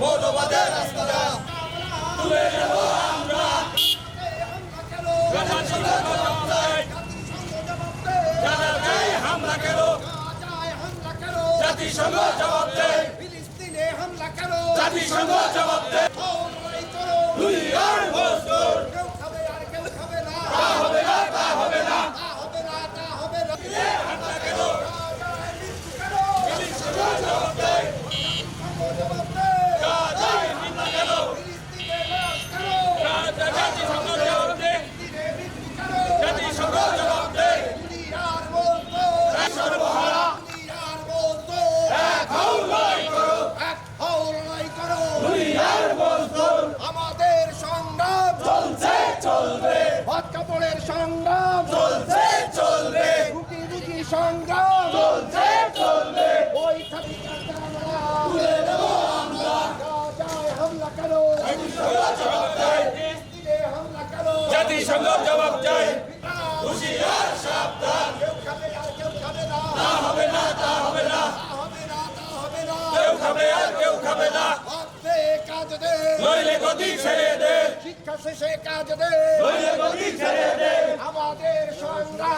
মৌলবাদের রাস্তাটা। তুলে নেব আমরা। জাতিসংঘ জবাব দেয়। গাজায় হামলা কেন জাতিসংঘ জবাব দেয় ফিলিস্তিনে হামলা কেন জাতিসংঘ জবাব দেয় লড়াই করো দুনিয়ার মজদুর কেউ খাবে আর কেউ খাবে না তা হবে না তা হবে না তা হবে না তা হবে না হামলা কেন গাজায় মৃত্যু কেন জাতিসংঘ জবাব দেয় জাতিসংঘ জবাব দেয়। গাজায় হামলা কেন ফিলিস্তিনে লাশ কেন গাজা- জাতিসংঘ জবাব দেয় ফিলিস্তিনে মৃত্যু কেন জাতিসংঘ জবাব দেয় দুনিয়ার মজদুর সর্বহারা দুনিয়ার মজদুর এক হও লড়াই করো এক হও লড়াই করো দুনিয়ার মজদুর আমাদের সংগ্রাম চলছে চলবে। ভাত কাপড়ের সংগ্রাম। চলছে চলবে। রুটি রুটি সংগ্রাম। চলছে চলবে। ওই খালি তুলে নেব আমরা। হামলা হামলা কেন? জাতিসংঘ জবাব দেয় হুশিয়ার সাবধান। কেউ খাবে আর কেউ খাবে না। হবে না তা হবে না। হবে না তা হবে না। কেউ খাবে আর কেউ খাবে না। ভাবতে কাজ দে নইলে গতি ছেড়ে দে। শিক্ষা শেষে কাজ দে। আমাদের সংগ্রাম